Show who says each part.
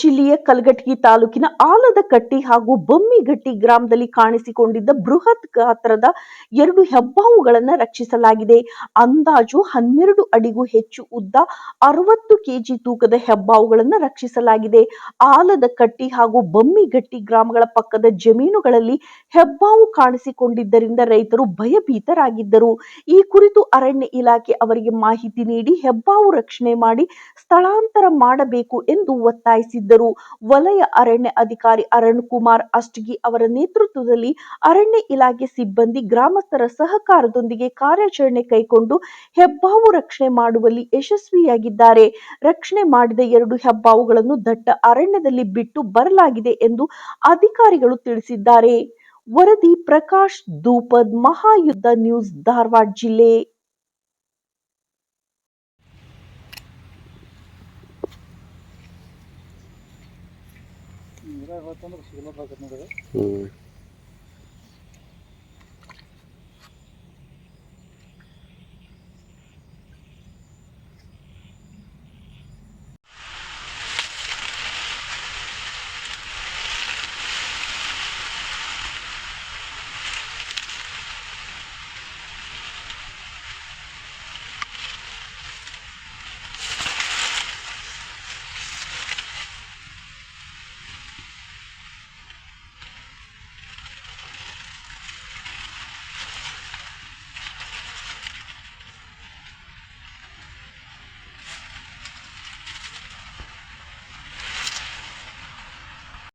Speaker 1: ಜಿಲ್ಲೆಯ ಕಲಘಟಗಿ ತಾಲೂಕಿನ ಆಲದಕಟ್ಟಿ ಹಾಗೂ ಬೊಮ್ಮಿಗಟ್ಟಿ ಗ್ರಾಮದಲ್ಲಿ ಕಾಣಿಸಿಕೊಂಡಿದ್ದ ಬೃಹತ್ ಗಾತ್ರದ ಎರಡು ಹೆಬ್ಬಾವುಗಳನ್ನು ರಕ್ಷಿಸಲಾಗಿದೆ. ಅಂದಾಜು ಹನ್ನೆರಡು ಅಡಿಗೂ ಹೆಚ್ಚು ಉದ್ದ ಅರವತ್ತು ಕೆಜಿ ತೂಕದ ಹೆಬ್ಬಾವುಗಳನ್ನು ರಕ್ಷಿಸಲಾಗಿದೆ. ಆಲದಕಟ್ಟಿ ಹಾಗೂ ಬೊಮ್ಮಿಗಟ್ಟಿ ಗ್ರಾಮಗಳ ಪಕ್ಕದ ಜಮೀನುಗಳಲ್ಲಿ ಹೆಬ್ಬಾವು ಕಾಣಿಸಿಕೊಂಡಿದ್ದರಿಂದ ರೈತರು ಭಯಭೀತರಾಗಿದ್ದರು. ಈ ಕುರಿತು ಅರಣ್ಯ ಇಲಾಖೆ ಅವರಿಗೆ ಮಾಹಿತಿ ನೀಡಿ ಹೆಬ್ಬಾವು ರಕ್ಷಣೆ ಮಾಡಿ ಸ್ಥಳಾಂತರ ಮಾಡಬೇಕು ಎಂದು ಒತ್ತಾಯಿಸಿದ್ದರು ವಲಯ ಅರಣ್ಯ ಅಧಿಕಾರಿ ಅರುಣ್ ಕುಮಾರ್ ಅಷ್ಟಗಿ ಅವರ ನೇತೃತ್ವದಲ್ಲಿ ಅರಣ್ಯ ಇಲಾಖೆ ಸಿಬ್ಬಂದಿ ಗ್ರಾಮಸ್ಥರ ಸಹಕಾರದೊಂದಿಗೆ ಕಾರ್ಯಾಚರಣೆ ಕೈಗೊಂಡು ಹೆಬ್ಬಾವು ರಕ್ಷಣೆ ಮಾಡುವಲ್ಲಿ ಯಶಸ್ವಿಯಾಗಿದ್ದಾರೆ. ರಕ್ಷಣೆ ಮಾಡಿದ ಎರಡು ಹೆಬ್ಬಾವುಗಳನ್ನು ದಟ್ಟ ಅರಣ್ಯದಲ್ಲಿ ಬಿಟ್ಟು ಬರಲಾಗಿದೆ ಎಂದು ಅಧಿಕಾರಿಗಳು ತಿಳಿಸಿದ್ದಾರೆ. ವರದಿ ಪ್ರಕಾಶ್ ದೂಪದ್ ಮಹಾಯುದ್ಧ ನ್ಯೂಸ್ ಧಾರವಾಡ ಜಿಲ್ಲೆ.
Speaker 2: ನೀರಾಗ ಹೋತಂದ್ರೆ ನೋಡ್ರಿ
Speaker 3: ಹ್ಞೂ